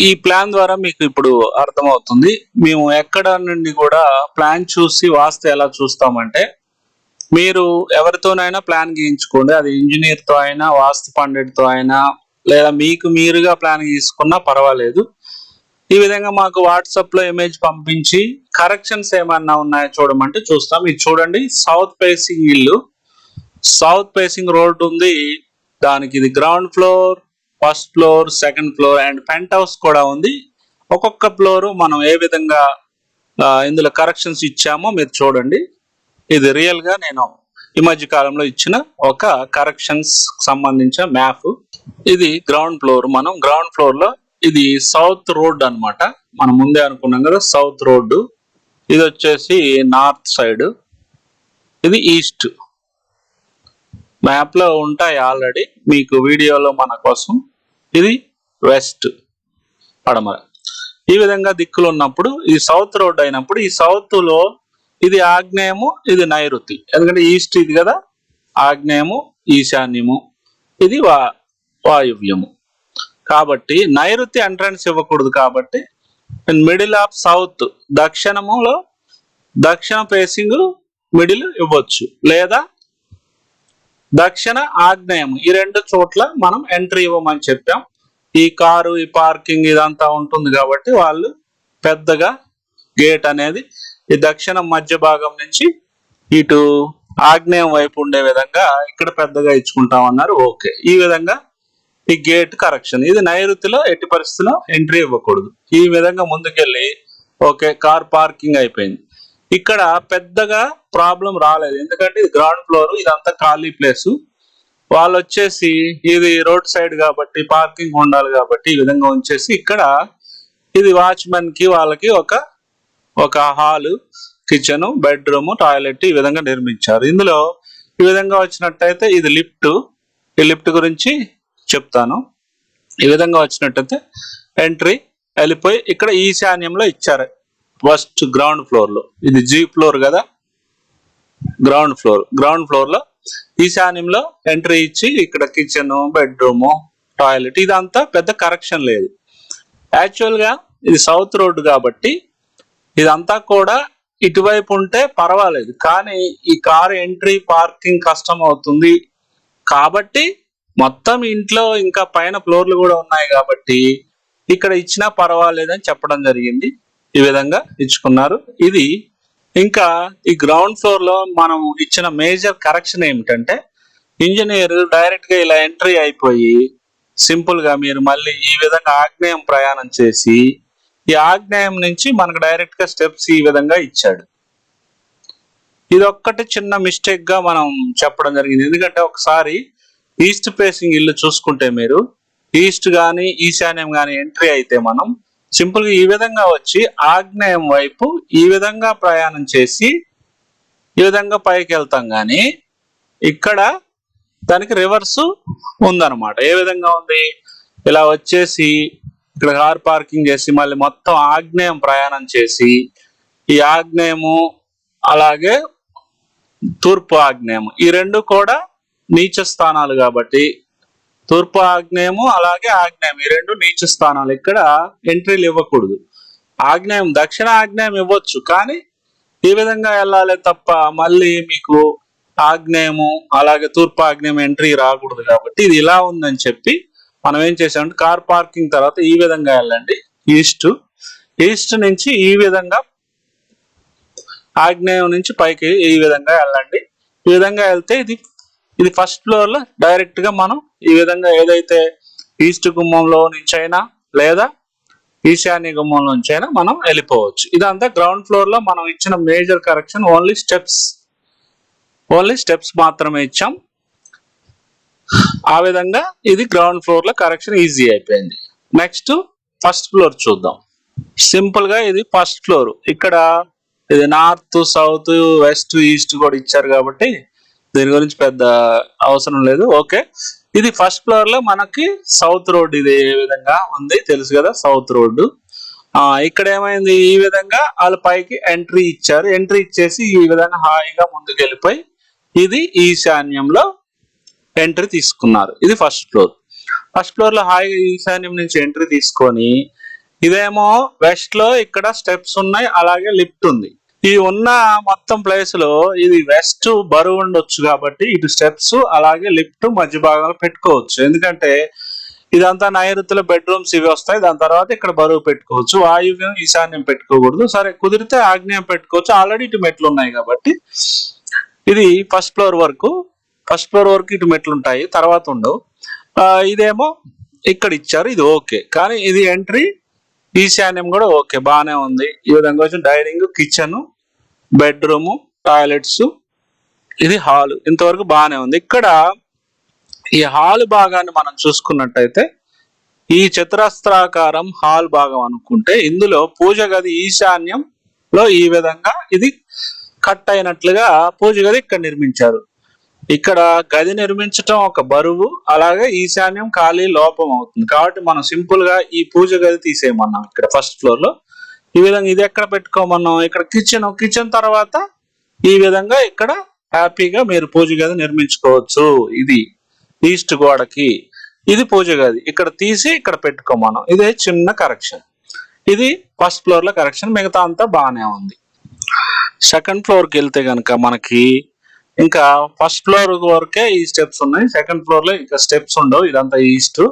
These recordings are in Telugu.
ఈ ప్లాన్ ద్వారా మీకు ఇప్పుడు అర్థమవుతుంది. మేము ఎక్కడ నుండి కూడా ప్లాన్ చూసి వాస్తు ఎలా చూస్తామంటే మీరు ఎవరితోనైనా ప్లాన్ గీయించుకోండి. అది ఇంజనీర్తో అయినా వాస్తు పండిట్తో అయినా లేదా మీకు మీరుగా ప్లాన్ గీసుకున్నా పర్వాలేదు. ఈ విధంగా మాకు వాట్సాప్లో ఇమేజ్ పంపించి కరెక్షన్స్ ఏమన్నా ఉన్నాయో చూడమంటే చూస్తాం. ఇది చూడండి సౌత్ ఫేసింగ్ ఇల్లు. సౌత్ ఫేసింగ్ రోడ్ ఉంది. దానికి ఇది ground floor. First floor second floor and penthouse కూడా ఉంది. ఒక్కొక్క ఫ్లోర్ మనం ఏ విధంగా ఇందులో కరెక్షన్స్ ఇచ్చామో మీరు చూడండి. ఇది రియల్గా నేను ఈ మధ్య కాలంలో ఇచ్చిన ఒక కరెక్షన్స్ సంబంధించిన మ్యాప్. ఇది గ్రౌండ్ ఫ్లోర్ మనం. గ్రౌండ్ ఫ్లోర్లో ఇది సౌత్ రోడ్ అన్నమాట. మనం ముందే అనుకున్నాం కదా సౌత్ రోడ్డు ఇది వచ్చేసి నార్త్ సైడ్ ఇది ఈస్ట్ మ్యాప్లో ఉంటాయి ఆల్రెడీ మీకు వీడియోలో మన కోసం ఇది వెస్ట్ పడమర. ఈ విధంగా దిక్కులు ఉన్నప్పుడు ఇది సౌత్ రోడ్ అయినప్పుడు ఈ సౌత్లో ఇది ఆగ్నేయము ఇది నైరుతి. ఎందుకంటే ఈస్ట్ ఇది కదా ఆగ్నేయము ఈశాన్యము. ఇది వా వాయువ్యము. కాబట్టి నైరుతి ఎంట్రన్స్ ఇవ్వకూడదు కాబట్టి మిడిల్ ఆఫ్ సౌత్ దక్షిణములో దక్షిణ ఫేసింగ్ మిడిల్ ఇవ్వచ్చు. లేదా దక్షిణ ఆగ్నేయం ఈ రెండు చోట్ల మనం ఎంట్రీ ఇవ్వమని చెప్పాం. ఈ కారు ఈ పార్కింగ్ ఇదంతా ఉంటుంది కాబట్టి వాళ్ళు పెద్దగా గేట్ అనేది ఈ దక్షిణ మధ్య భాగం నుంచి ఇటు ఆగ్నేయం వైపు ఉండే విధంగా ఇక్కడ పెద్దగా ఇచ్చుకుంటాం అన్నారు ఓకే. ఈ విధంగా ఈ గేట్ కరెక్షన్. ఇది నైరుతిలో ఎట్టి పరిస్థితిలో ఎంట్రీ ఇవ్వకూడదు. ఈ విధంగా ముందుకెళ్ళి ఓకే కార్ పార్కింగ్ అయిపోయింది. ఇక్కడ పెద్దగా ప్రాబ్లం రాలేదు. ఎందుకంటే ఇది గ్రౌండ్ ఫ్లోర్ ఇదంతా ఖాళీ ప్లేస్. వాళ్ళు వచ్చేసి ఇది రోడ్ సైడ్ కాబట్టి పార్కింగ్ ఉండాలి కాబట్టి ఈ విధంగా ఉంచేసి ఇక్కడ ఇది వాచ్మెన్కి వాళ్ళకి ఒక ఒక హాలు కిచెన్ బెడ్రూమ్ టాయిలెట్ ఈ విధంగా నిర్మించారు. ఇందులో ఈ విధంగా వచ్చినట్టయితే ఇది లిఫ్ట్. ఈ లిఫ్ట్ గురించి చెప్తాను. ఈ విధంగా వచ్చినట్టయితే ఎంట్రీ వెళ్ళిపోయి ఇక్కడ ఈశాన్యంలో ఇచ్చారు. ఫస్ట్ గ్రౌండ్ ఫ్లోర్లో ఇది జీ ఫ్లోర్ కదా. గ్రౌండ్ ఫ్లోర్ గ్రౌండ్ ఫ్లోర్లో ఈశాన్యంలో ఎంట్రీ ఇచ్చి ఇక్కడ కిచెన్ బెడ్రూమ్ టాయిలెట్ ఇదంతా పెద్ద కరెక్షన్ లేదు. యాక్చువల్గా ఇది సౌత్ రోడ్ కాబట్టి ఇదంతా కూడా ఇటువైపు ఉంటే పర్వాలేదు. కానీ ఈ కారు ఎంట్రీ పార్కింగ్ కష్టం అవుతుంది. కాబట్టి మొత్తం ఇంట్లో ఇంకా పైన ఫ్లోర్లు కూడా ఉన్నాయి కాబట్టి ఇక్కడ ఇచ్చినా పర్వాలేదని చెప్పడం జరిగింది. ఈ విధంగా ఇచ్చుకున్నారు. ఇది ఇంకా ఈ గ్రౌండ్ ఫ్లోర్లో మనం ఇచ్చిన మేజర్ కరెక్షన్ ఏమిటంటే ఇంజనీర్ డైరెక్ట్గా ఇలా ఎంట్రీ అయిపోయి సింపుల్గా మీరు మళ్ళీ ఈ విధంగా ఆగ్నేయం ప్రయాణం చేసి ఈ ఆగ్నేయం నుంచి మనకు డైరెక్ట్గా స్టెప్స్ ఈ విధంగా ఇచ్చాడు. ఇది ఒక్కటి చిన్న మిస్టేక్గా మనం చెప్పడం జరిగింది. ఎందుకంటే ఒకసారి ఈస్ట్ ఫేసింగ్ ఇల్లు చూసుకుంటే మీరు ఈస్ట్ గాని ఈశాన్యం గాని ఎంట్రీ అయితే మనం సింపుల్గా ఈ విధంగా వచ్చి ఆగ్నేయం వైపు ఈ విధంగా ప్రయాణం చేసి ఈ విధంగా పైకి వెళ్తాం కానీ ఇక్కడ దానికి రివర్స్ ఉందన్నమాట. ఏ విధంగా ఉంది? ఇలా వచ్చేసి ఇక్కడ కార్ పార్కింగ్ చేసి మళ్ళీ మొత్తం ఆగ్నేయం ప్రయాణం చేసి ఈ ఆగ్నేయము అలాగే తూర్పు ఆగ్నేయం ఈ రెండు కూడా నీచ స్థానాలు కాబట్టి తూర్పు ఆగ్నేయము అలాగే ఆగ్నేయం. ఈ రెండు నీచ స్థానాలు. ఇక్కడ ఎంట్రీలు ఇవ్వకూడదు. ఆగ్నేయం దక్షిణ ఆగ్నేయం ఇవ్వచ్చు కానీ ఈ విధంగా వెళ్ళాలి తప్ప మళ్ళీ మీకు ఆగ్నేయము అలాగే తూర్పు ఆగ్నేయం ఎంట్రీ రాకూడదు కాబట్టి ఇది ఇలా ఉందని చెప్పి మనం ఏం చేసామంటే కార్ పార్కింగ్ తర్వాత ఈ విధంగా వెళ్ళండి. ఈస్ట్. ఈస్ట్ నుంచి ఈ విధంగా ఆగ్నేయం నుంచి పైకి ఈ విధంగా వెళ్ళండి. ఈ విధంగా వెళ్తే ఇది ఇది ఫస్ట్ ఫ్లోర్లో డైరెక్ట్గా మనం ఈ విధంగా ఏదైతే ఈస్ట్ గుమ్మంలో నుంచి అయినా లేదా ఈశాన్య గుమ్మం నుంచి అయినా మనం వెళ్ళిపోవచ్చు. ఇదంతా గ్రౌండ్ ఫ్లోర్లో మనం ఇచ్చిన major correction only steps only steps మాత్రమే ఇచ్చాం. ఆ విధంగా ఇది గ్రౌండ్ ఫ్లోర్లో కరెక్షన్ ఈజీ అయిపోయింది. నెక్స్ట్ ఫస్ట్ ఫ్లోర్ చూద్దాం. సింపుల్గా ఇది ఫస్ట్ ఫ్లోర్ ఇక్కడ ఇది నార్త్ సౌత్ వెస్ట్ ఈస్ట్ కూడా ఇచ్చారు కాబట్టి దీని గురించి పెద్ద అవసరం లేదు. ఓకే. ఇది ఫస్ట్ ఫ్లోర్లో మనకి సౌత్ రోడ్ ఇది ఏ విధంగా ఉంది? తెలుసు కదా సౌత్ రోడ్డు ఆ ఇక్కడ ఏమైంది? ఈ విధంగా వాళ్ళ పైకి ఎంట్రీ ఇచ్చారు. ఎంట్రీ ఇచ్చేసి ఈ విధంగా హాయిగా ముందుకు వెళ్ళిపోయి ఇది ఈశాన్యంలో ఎంట్రీ తీసుకున్నారు. ఇది ఫస్ట్ ఫ్లోర్. ఫస్ట్ ఫ్లోర్లో హాయిగా ఈశాన్యం నుంచి ఎంట్రీ తీసుకొని ఇదేమో వెస్ట్లో ఇక్కడ స్టెప్స్ ఉన్నాయి. అలాగే లిఫ్ట్ ఉంది. ఈ ఉన్న మొత్తం ప్లేస్లో ఇది వెస్ట్ బరువు ఉండొచ్చు కాబట్టి ఇటు స్టెప్స్ అలాగే లిఫ్ట్ మధ్య భాగంలో పెట్టుకోవచ్చు. ఎందుకంటే ఇదంతా నైరుతుల బెడ్రూమ్స్ ఇవి వస్తాయి. దాని తర్వాత ఇక్కడ బరువు పెట్టుకోవచ్చు. వాయువ్యం ఈశాన్యం పెట్టుకోకూడదు. సరే కుదిరితే ఆగ్నేయం పెట్టుకోవచ్చు. ఆల్రెడీ ఇటు మెట్లు ఉన్నాయి కాబట్టి ఇది ఫస్ట్ ఫ్లోర్ వరకు. ఫస్ట్ ఫ్లోర్ వరకు ఇటు మెట్లు ఉంటాయి. తర్వాత ఉండవు. ఇదేమో ఇక్కడ ఇచ్చారు. ఇది ఓకే. కానీ ఇది ఎంట్రీ ఈశాన్యం కూడా ఓకే. బాగానే ఉంది. ఈ విధంగా వచ్చి డైనింగ్ కిచెన్ బెడ్రూమ్ టాయిలెట్స్. ఇది హాల్. ఇంతవరకు బాగానే ఉంది. ఇక్కడ ఈ హాల్ భాగాన్ని మనం చూసుకున్నట్టయితే ఈ చతురస్త్రాకారం హాల్ భాగం అనుకుంటే ఇందులో పూజ గది ఈశాన్యంలో ఈ విధంగా ఇది కట్ అయినట్లుగా పూజ గది ఇక్కడ నిర్మించారు. ఇక్కడ గది నిర్మించటం ఒక బరువు అలాగే ఈశాన్యం ఖాళీ లోపం అవుతుంది. కాబట్టి మనం సింపుల్గా ఈ పూజ గది తీసేయమన్నాం ఇక్కడ ఫస్ట్ ఫ్లోర్లో ఈ విధంగా ఇది ఎక్కడ పెట్టుకోమన్నాం? ఇక్కడ కిచెన్ కిచెన్ తర్వాత ఈ విధంగా ఇక్కడ హ్యాపీగా మీరు పూజ గది నిర్మించుకోవచ్చు. ఇది ఈస్ట్ గోడకి. ఇది పూజ గది. ఇక్కడ తీసి ఇక్కడ పెట్టుకోమన్నాం. ఇదే చిన్న కరెక్షన్ ఇది ఫస్ట్ ఫ్లోర్లో కరెక్షన్ మిగతా అంతా బాగానే ఉంది. సెకండ్ ఫ్లోర్కి వెళ్తే గనక మనకి ఇంకా ఫస్ట్ ఫ్లోర్ వరకే ఈ స్టెప్స్ ఉన్నాయి. సెకండ్ ఫ్లోర్లో ఇంకా స్టెప్స్ ఉండవు. ఇదంతా ఈస్ట్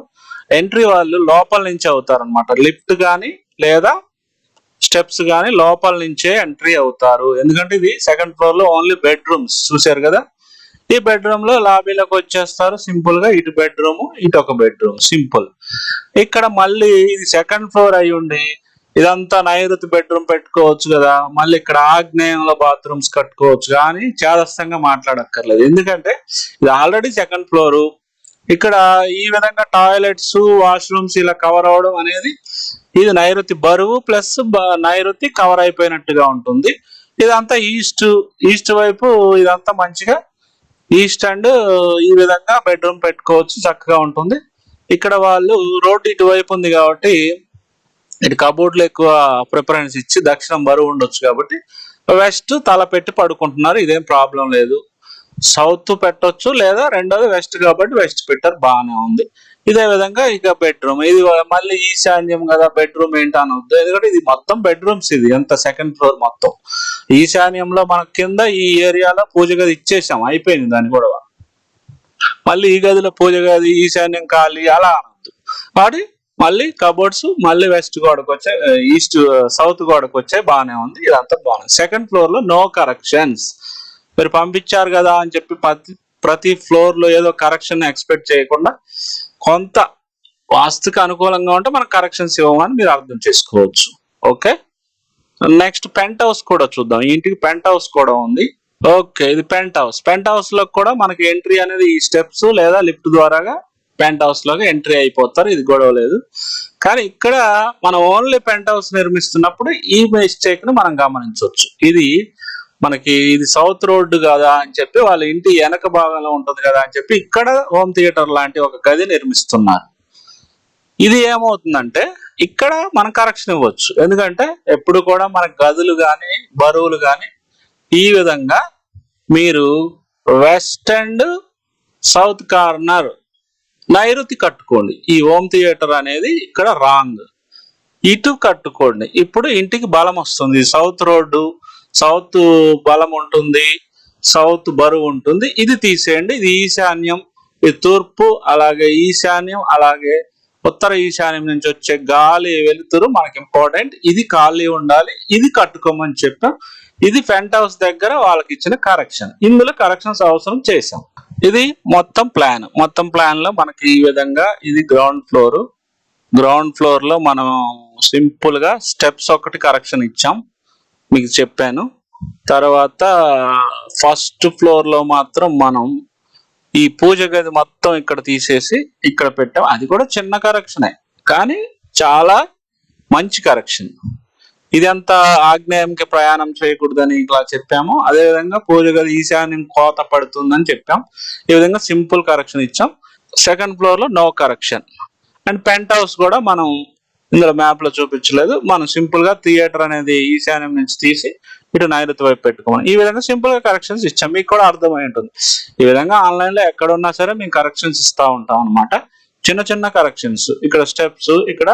ఎంట్రీ వాళ్ళు లోపల నుంచి అవుతారు అనమాట లిఫ్ట్ కానీ లేదా స్టెప్స్ కానీ లోపల నుంచే ఎంట్రీ అవుతారు. ఎందుకంటే ఇది సెకండ్ ఫ్లోర్లో ఓన్లీ బెడ్రూమ్స్ చూశారు కదా? ఈ బెడ్రూమ్లో లాబీలోకి వచ్చేస్తారు. సింపుల్గా ఇటు బెడ్రూమ్ ఇటు ఒక బెడ్రూమ్. సింపుల్. ఇక్కడ మళ్ళీ ఇది సెకండ్ ఫ్లోర్ అయి ఉండి ఇదంతా నైరుతి బెడ్రూమ్ పెట్టుకోవచ్చు కదా? మళ్ళీ ఇక్కడ ఆగ్నేయంలో బాత్రూమ్స్ కట్టుకోవచ్చు. కానీ చేదస్తంగా మాట్లాడక్కర్లేదు. ఎందుకంటే ఇది ఆల్రెడీ సెకండ్ ఫ్లోర్. ఇక్కడ ఈ విధంగా టాయిలెట్స్ వాష్రూమ్స్ ఇలా కవర్ అవడం అనేది ఇది నైరుతి బరువు ప్లస్ నైరుతి కవర్ అయిపోయినట్టుగా ఉంటుంది. ఇదంతా ఈస్ట్ ఈస్ట్ వైపు ఇదంతా మంచిగా ఈస్ట్ అండ్ ఈ విధంగా బెడ్రూమ్ పెట్టుకోవచ్చు చక్కగా ఉంటుంది. ఇక్కడ వాళ్ళు రోడ్ ఇటువైపు ఉంది కాబట్టి ఇటు కబోర్డ్లు ఎక్కువ ప్రిఫరెన్స్ ఇచ్చి దక్షిణం బరువు ఉండొచ్చు కాబట్టి వెస్ట్ తల పెట్టి పడుకుంటున్నారు ఇదేం ప్రాబ్లం లేదు. సౌత్ పెట్టొచ్చు లేదా రెండోది వెస్ట్ కాబట్టి వెస్ట్ పెట్టారు బాగానే ఉంది. ఇదే విధంగా ఇక బెడ్రూమ్ ఇది మళ్ళీ ఈశాన్యం కదా బెడ్రూమ్ ఏంటి అనవద్దు ఎందుకంటే ఇది మొత్తం బెడ్రూమ్స్ ఇది ఎంత సెకండ్ ఫ్లోర్ మొత్తం. ఈశాన్యంలో మన కింద ఈ ఏరియాలో పూజ గది ఇచ్చేసాం అయిపోయింది దాని కూడా మళ్ళీ ఈ గదిలో పూజ గది ఈశాన్యం ఖాళీ అలా అనొద్దు కాబట్టి మళ్ళీ కబోర్డ్స్ మళ్ళీ వెస్ట్ గోడకు వచ్చే ఈస్ట్ సౌత్ గోడకు వచ్చే బాగానే ఉంది ఇదంతా బాగుంది సెకండ్ ఫ్లోర్లో నో కరెక్షన్స్ మీరు పంపించారు కదా అని చెప్పి ప్రతి ప్రతి ఫ్లోర్లో ఏదో కరెక్షన్ ఎక్స్పెక్ట్ చేయకుండా కొంత వాస్తుకి అనుకూలంగా ఉంటే మనం కరెక్షన్స్ ఇవ్వమని మీరు అర్థం చేసుకోవచ్చు. ఓకే నెక్స్ట్ పెంట్ హౌస్ కూడా చూద్దాం. ఇంటికి పెంట్ హౌస్ కూడా ఉంది. ఓకే ఇది పెంట్ హౌస్ పెంట్ హౌస్లో కూడా మనకి ఎంట్రీ అనేది ఈ స్టెప్స్ లేదా లిఫ్ట్ ద్వారాగా పెంట్ హౌస్లోకి ఎంట్రీ అయిపోతారు. ఇది గొడవ లేదు. కానీ ఇక్కడ మనం ఓన్లీ పెంట్ హౌస్ నిర్మిస్తున్నప్పుడు ఈ మిస్టేక్ని మనం గమనించవచ్చు. ఇది మనకి ఇది సౌత్ రోడ్డు కదా అని చెప్పి వాళ్ళ ఇంటి వెనక భాగంలో ఉంటుంది కదా అని చెప్పి ఇక్కడ హోమ్ థియేటర్ లాంటి ఒక గది నిర్మిస్తున్నారు. ఇది ఏమవుతుందంటే ఇక్కడ మన కరెక్షన్ ఇవ్వచ్చు. ఎందుకంటే ఎప్పుడు కూడా మన గదులు కానీ బరువులు కానీ ఈ విధంగా మీరు వెస్ట్ అండ్ సౌత్ కార్నర్ నైరుతి కట్టుకోండి. ఈ హోమ్ థియేటర్ అనేది ఇక్కడ రాంగ్. ఇటు కట్టుకోండి. ఇప్పుడు ఇంటికి బలం వస్తుంది. సౌత్ రోడ్డు సౌత్ బలం ఉంటుంది సౌత్ బరువు ఉంటుంది. ఇది తీసేయండి. ఇది ఈశాన్యం ఈ తూర్పు అలాగే ఈశాన్యం అలాగే ఉత్తర ఈశాన్యం నుంచి వచ్చే గాలి వెలుతురు మనకి ఇంపార్టెంట్ ఇది ఖాళీ ఉండాలి. ఇది కట్టుకోమని చెప్పాం. ఇది ఫెంట్ హౌస్ దగ్గర వాళ్ళకి ఇచ్చిన కరెక్షన్ ఇందులో కరెక్షన్స్ అవసరం చేసాం ఇది మొత్తం ప్లాన్ మొత్తం ప్లాన్లో మనకి ఈ విధంగా ఇది గ్రౌండ్ ఫ్లోర్ గ్రౌండ్ ఫ్లోర్లో మనం సింపుల్గా స్టెప్స్ ఒకటి కరెక్షన్ ఇచ్చాం. మీకు చెప్పాను. తర్వాత ఫస్ట్ ఫ్లోర్లో మాత్రం మనం ఈ పూజ గది మొత్తం ఇక్కడ తీసేసి ఇక్కడ పెట్టాం. అది కూడా చిన్న కరెక్షనే కానీ చాలా మంచి కరెక్షన్ ఇదంతా ఆగ్నేయంకి ప్రయాణం చేయకూడదని ఇలా చెప్పాము. అదే విధంగా పూజ గది ఈశాన్యం కోత పడుతుందని చెప్పాం. ఈ విధంగా సింపుల్ కరెక్షన్ ఇచ్చాం. సెకండ్ ఫ్లోర్లో no correction and penthouse కూడా మనం ఇందులో మ్యాప్లో చూపించలేదు. మనం సింపుల్గా థియేటర్ అనేది ఈశాన్యం నుంచి తీసి ఇటు నైరుతి వైపు పెట్టుకోమని. ఈ విధంగా సింపుల్గా కరెక్షన్స్ ఇచ్చాం. మీకు కూడా అర్థమై ఉంటుంది. ఈ విధంగా ఆన్లైన్లో ఎక్కడ ఉన్నా సరే మేము కరెక్షన్స్ ఇస్తా ఉంటాం అన్నమాట. చిన్న చిన్న కరెక్షన్స్ ఇక్కడ స్టెప్స్ ఇక్కడ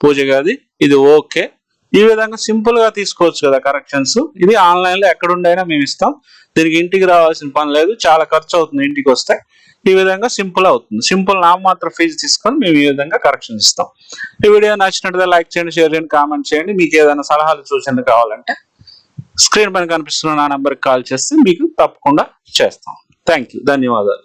పూజ గది. ఇది ఓకే ఈ విధంగా సింపుల్గా తీసుకోవచ్చు కదా కరెక్షన్స్. ఇది ఆన్లైన్లో ఎక్కడుండైనా మేము ఇస్తాం. దీనికి ఇంటికి రావాల్సిన పని లేదు. చాలా ఖర్చు అవుతుంది ఇంటికి వస్తే. ఈ విధంగా సింపుల్ అవుతుంది. సింపుల్ నామమాత్ర ఫీజు తీసుకొని మేము ఈ విధంగా కరెక్షన్ ఇస్తాం. ఈ వీడియో నచ్చినట్టుగా లైక్ చేయండి షేర్ చేయండి కామెంట్ చేయండి. మీకు ఏదైనా సలహాలు సూచనలు కావాలంటే స్క్రీన్ పైన కనిపిస్తున్న నా నంబర్కి కాల్ చేస్తే మీకు తప్పకుండా చేస్తాం. థ్యాంక్ యూ ధన్యవాదాలు.